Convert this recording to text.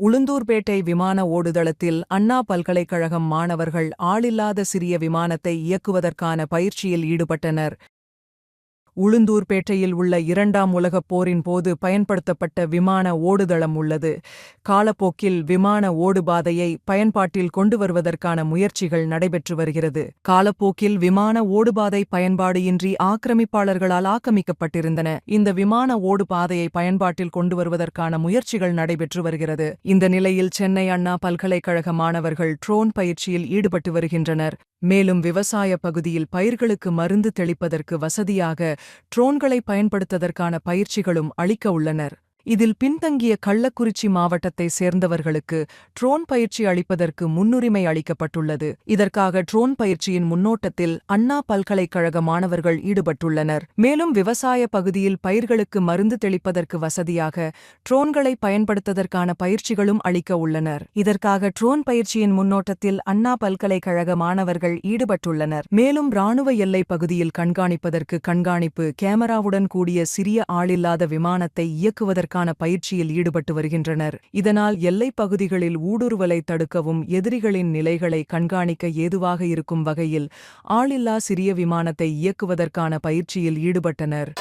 உளுந்தூர்பேட்டை விமான ஓடுதளத்தில் அண்ணா பல்கலைக்கழகம் மாணவர்கள் ஆளில்லாத சிறிய விமானத்தை இயக்குவதற்கான பயிற்சியில் ஈடுபட்டனர். உளுந்தூர்பேட்டையில் உள்ள இரண்டாம் உலகப் போரின் போது பயன்படுத்தப்பட்ட விமான ஓடுதளம் உள்ளது. காலப்போக்கில் விமான ஓடுபாதையை பயன்பாட்டில் கொண்டு வருவதற்கான முயற்சிகள் நடைபெற்று வருகிறது. காலப்போக்கில் விமான ஓடுபாதை பயன்பாடு இன்றி ஆக்கிரமிப்பாளர்களால் ஆக்கிரமிக்கப்பட்டிருந்தன. இந்த விமான ஓடுபாதையை பயன்பாட்டில் கொண்டு வருவதற்கான முயற்சிகள் நடைபெற்று வருகிறது. இந்த நிலையில் சென்னை அண்ணா பல்கலைக்கழக மாணவர்கள் ட்ரோன் பயிற்சியில் ஈடுபட்டு வருகின்றனர். மேலும் விவசாய பகுதியில் பயிர்களுக்கு மருந்து தெளிப்பதற்கு வசதியாக ட்ரோன்களை பயன்படுத்துவதற்கான பயிற்சிகளும் அளிக்க உள்ளனர். இதில் பின்தங்கிய கள்ளக்குறிச்சி மாவட்டத்தை சேர்ந்தவர்களுக்கு ட்ரோன் பயிற்சி அளிப்பதற்கு முன்னுரிமை அளிக்கப்பட்டுள்ளது. இதற்காக ட்ரோன் பயிற்சியின் முன்னோட்டத்தில் அண்ணா பல்கலைக்கழக மாணவர்கள் ஈடுபட்டுள்ளனர். மேலும் விவசாய பகுதியில் பயிர்களுக்கு மருந்து தெளிப்பதற்கு வசதியாக ட்ரோன்களை பயன்படுத்துவதற்கான பயிற்சிகளும் அளிக்க உள்ளனர். இதற்காக ட்ரோன் பயிற்சியின் முன்னோட்டத்தில் அண்ணா பல்கலைக்கழக மாணவர்கள் ஈடுபட்டுள்ளனர். மேலும் ராணுவ எல்லைப் பகுதியில் கண்காணிப்பதற்கு கண்காணிப்பு கேமராவுடன் கூடிய சிறிய ஆளில்லாத விமானத்தை இயக்குவதற்கு இயக்குவதற்கான பயிற்சியில் ஈடுபட்டு வருகின்றனர். இதனால் எல்லைப் பகுதிகளில் ஊடுருவலை தடுக்கவும் எதிரிகளின் நிலைகளை கண்காணிக்க ஏதுவாக இருக்கும் வகையில் ஆளில்லா சிறிய விமானத்தை இயக்குவதற்கான பயிற்சியில் ஈடுபட்டனர்.